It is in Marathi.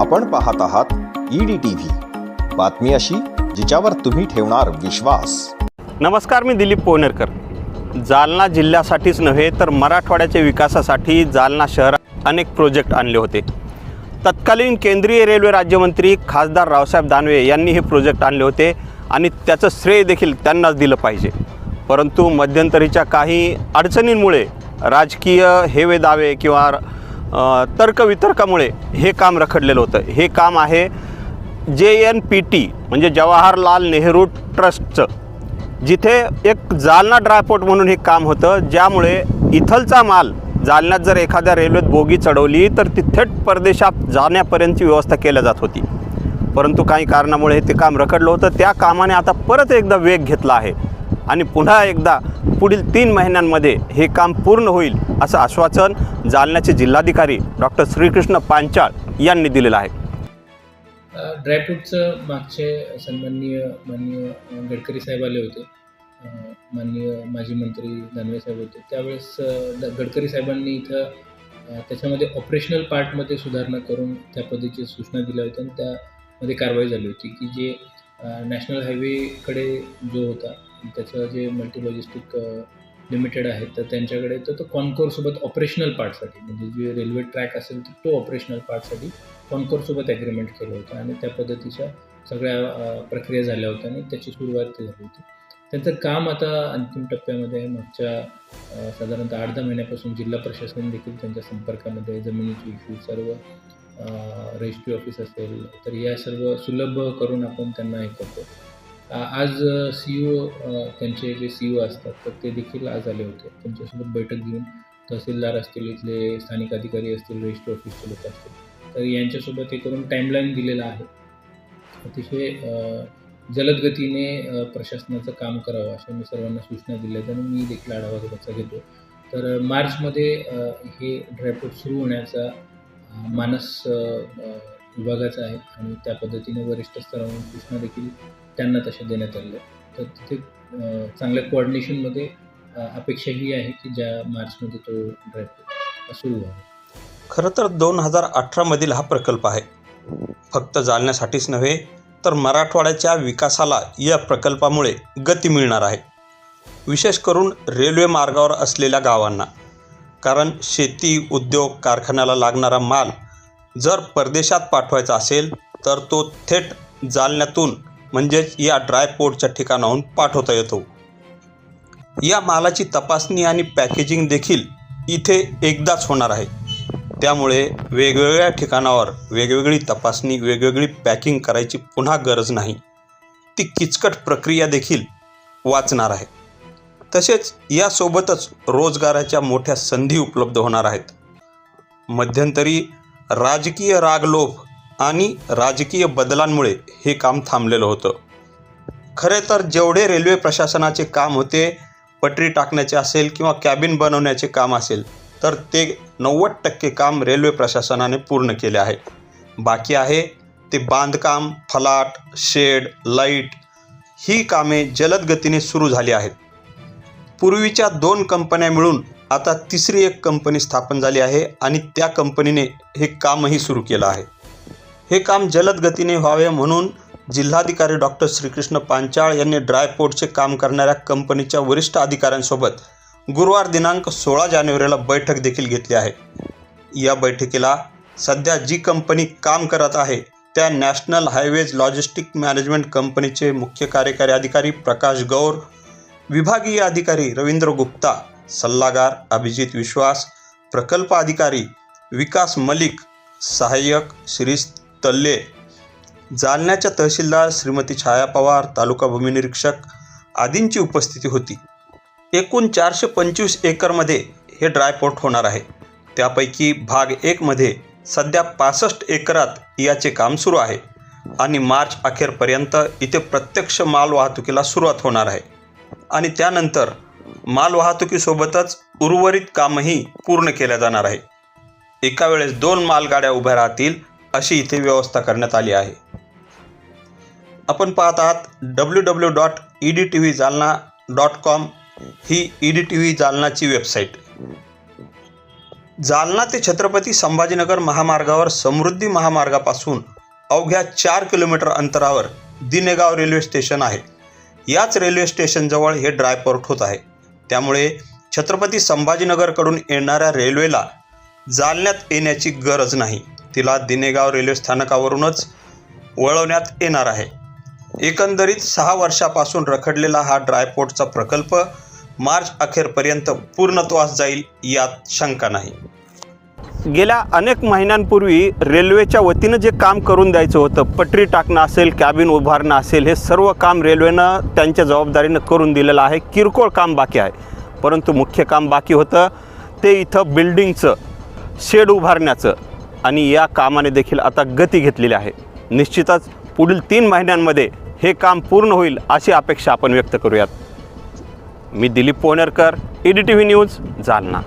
आपण पाहत आहात ईडी टी व्ही बातमी अशी जिच्यावर तुम्ही ठेवणार विश्वास. नमस्कार मी दिलीप पोनेरकर जालना जिल्ह्यासाठीच नव्हे तर मराठवाड्याच्या विकासासाठी जालना शहरात अनेक प्रोजेक्ट आणले होते. तत्कालीन केंद्रीय रेल्वे राज्यमंत्री खासदार रावसाहेब दानवे यांनी हे प्रोजेक्ट आणले होते आणि त्याचं श्रेय देखील त्यांनाच दिलं पाहिजे. परंतु मध्यंतरीच्या काही अडचणींमुळे राजकीय हेवे दावे किंवा तर्कवितर्कामुळे हे काम रखडलेलं होतं. हे काम आहे जे एन पी टी म्हणजे जवाहरलाल नेहरू ट्रस्टचं. जिथे एक जालना ड्रायपोर्ट म्हणून हे काम होतं ज्यामुळे इथलचा माल जालन्यात जर एखाद्या रेल्वेत बोगी चढवली तर ती थेट परदेशात जाण्यापर्यंतची व्यवस्था केल्या जात होती. परंतु काही कारणामुळे हे ते काम रखडलं होतं. त्या कामाने आता परत एकदा वेग घेतला आहे. आणि पुन्हा एकदा पुढील तीन महिन्यांमध्ये हे काम पूर्ण होईल असं आश्वासन जालन्याचे जिल्हाधिकारी डॉक्टर श्रीकृष्ण पांचाळ यांनी दिलेलं आहे. ड्रायफ्रूटचं मागचे सन्माननीय माननीय गडकरी साहेब आले होते. माननीय माजी मंत्री दानवे साहेब होते. त्यावेळेस द- गडकरी साहेबांनी इथं त्याच्यामध्ये ऑपरेशनल पार्टमध्ये सुधारणा करून त्या पद्धतीच्या सूचना दिल्या होत्या आणि त्यामध्ये कारवाई झाली होती की जे नॅशनल हायवेकडे जो होता त्याचं जे मल्टी लॉजिस्टिक लिमिटेड आहे तर त्यांच्याकडे तर तो कॉनकोरसोबत ऑपरेशनल पार्टसाठी म्हणजे जे रेल्वे ट्रॅक असेल तर तो ऑपरेशनल पार्टसाठी कॉन्कोरसोबत ॲग्रीमेंट केलं होतं आणि त्या पद्धतीच्या सगळ्या प्रक्रिया झाल्या होत्या आणि त्याची सुरुवात ती झाली होती. त्यांचं काम आता अंतिम टप्प्यामध्ये आहे. मागच्या साधारणतः आठ दहा महिन्यापासून जिल्हा प्रशासन देखील त्यांच्या संपर्कामध्ये जमिनीचे इश्यू सर्व रजिस्ट्री ऑफिस असेल तर या सर्व सुलभ करून आपण त्यांना हे करतो. आज सी ओ त्यांचे जे सी ओ असतात तर ते देखील आज आले होते. त्यांच्यासोबत बैठक घेऊन तहसीलदार असतील इथले स्थानिक अधिकारी असतील रजिस्ट्री ऑफिसचे लोक असतील तर यांच्यासोबत हे करून टाईमलाईन दिलेला आहे. अतिशय जलद गतीने प्रशासनाचं काम करावं अशा मी सर्वांना सूचना दिल्या आहेत आणि मी देखील आढावा त्याचा घेतो तर मार्चमध्ये हे ड्रायफ्रूट सुरू होण्याचा मानस अ, विभागाचा आहे आणि त्या पद्धतीने वरिष्ठ स्तरावरून सूचना देखील त्यांना तशा देण्यात आलेल्या तर तिथे चांगल्या कोऑर्डिनेशनमध्ये अपेक्षा ही आहे की ज्या मार्चमध्ये तो ड्राईव्ह सुरू व्हावा खरं तर दोन हजार अठरामधील हा प्रकल्प आहे. फक्त जालण्यासाठीच नव्हे तर मराठवाड्याच्या विकासाला या प्रकल्पामुळे गती मिळणार आहे. विशेष करून रेल्वे मार्गावर असलेल्या गावांना. कारण शेती उद्योग कारखान्याला लागणारा माल जर परदेशात पाठवायचा असेल तर तो थेट जालन्यातून म्हणजेच या ड्रायपोर्टच्या ठिकाणाहून पाठवता येतो. या मालाची तपासणी आणि पॅकेजिंग देखील इथे एकदाच होणार आहे. त्यामुळे वेगवेगळ्या ठिकाणावर वेगवेगळी तपासणी वेगवेगळी पॅकिंग करायची पुन्हा गरज नाही. ती किचकट प्रक्रिया देखील वाचणार आहे. तसेच यासोबतच रोजगाराच्या मोठ्या संधी उपलब्ध होणार आहेत. मध्यंतरी राजकीय रागलोभ आणि राजकीय बदलांमुळे हे काम थांबलेलं होतं. खरे तर जेवढे रेल्वे प्रशासनाचे काम होते पटरी टाकण्याचे असेल किंवा कॅबिन बनवण्याचे काम असेल तर ते नव्वद टक्के काम रेल्वे प्रशासनाने पूर्ण केले आहे. बाकी आहे ते बांधकाम फलाट शेड लाइट ही कामे जलद गतीने सुरू झाली आहेत. पूर्वीच्या दोन कंपन्या मिळून आता तिसरी एक कंपनी स्थापन झाली आहे आणि त्या कंपनीने हे कामही सुरू केलं आहे. हे काम जलद गतीने व्हावे म्हणून जिल्हाधिकारी डॉक्टर श्रीकृष्ण पांचाळ यांनी ड्रायपोर्टचे काम करणाऱ्या कंपनीच्या वरिष्ठ अधिकाऱ्यांसोबत गुरुवार दिनांक सोळा जानेवारीला बैठक देखील घेतली आहे. या बैठकीला सध्या जी कंपनी काम करत आहे त्या नॅशनल हायवेज लॉजिस्टिक मॅनेजमेंट कंपनीचे मुख्य कार्यकारी अधिकारी प्रकाश गौर विभागीय अधिकारी रवींद्र गुप्ता सल्लागार अभिजित विश्वास प्रकल्प अधिकारी विकास मलिक सहाय्यक श्री तल्ले जालन्याच्या तहसीलदार श्रीमती छाया पवार तालुका भूमिनिरीक्षक आदींची उपस्थिती होती. एकूण चारशे पंचवीस एकरमध्ये हे ड्रायपोर्ट होणार आहे. त्यापैकी भाग एकमध्ये सध्या पासष्ट एकरात याचे काम सुरू आहे आणि मार्च अखेरपर्यंत इथे प्रत्यक्ष माल वाहतुकीला सुरुवात होणार आहे. आणि त्यानंतर माल वाहतुकीसोबतच उर्वरित कामही पूर्ण केल्या जाणार आहे. एका वेळेस दोन मालगाड्या उभ्या राहतील अशी इथे व्यवस्था करण्यात आली आहे. आपण पाहत आहात W W dot E D T V Jalna dot com ही ई डी टी व्ही जालनाची वेबसाईट जालना ते छत्रपती संभाजीनगर महामार्गावर समृद्धी महामार्गापासून अवघ्या चार किलोमीटर अंतरावर दिनेगाव रेल्वे स्टेशन आहे. याच रेल्वे स्टेशनजवळ हे ड्रायपोर्ट होत आहे. त्यामुळे छत्रपती संभाजीनगरकडून येणाऱ्या रेल्वेला जालन्यात येण्याची गरज नाही. तिला दिनेगाव रेल्वे स्थानकावरूनच वळवण्यात येणार आहे. एकंदरीत सहा वर्षापासून रखडलेला हा ड्रायपोर्टचा प्रकल्प मार्च अखेरपर्यंत पूर्णत्वास जाईल यात शंका नाही. गेल्या अनेक महिन्यांपूर्वी रेल्वेच्या वतीनं जे काम करून द्यायचं होतं पटरी टाकणं असेल कॅबिन उभारणं असेल हे सर्व काम रेल्वेनं त्यांच्या जबाबदारीनं करून दिलेलं आहे. किरकोळ काम बाकी आहे. परंतु मुख्य काम बाकी होतं. ते इथं बिल्डिंगचं शेड उभारण्याचं आणि या कामाने देखील आता गती घेतलेली आहे. निश्चितच पुढील तीन महिन्यांमध्ये हे काम पूर्ण होईल अशी अपेक्षा आपण व्यक्त करूयात. मी Dilip Pohnerkar E D T V news Jalna.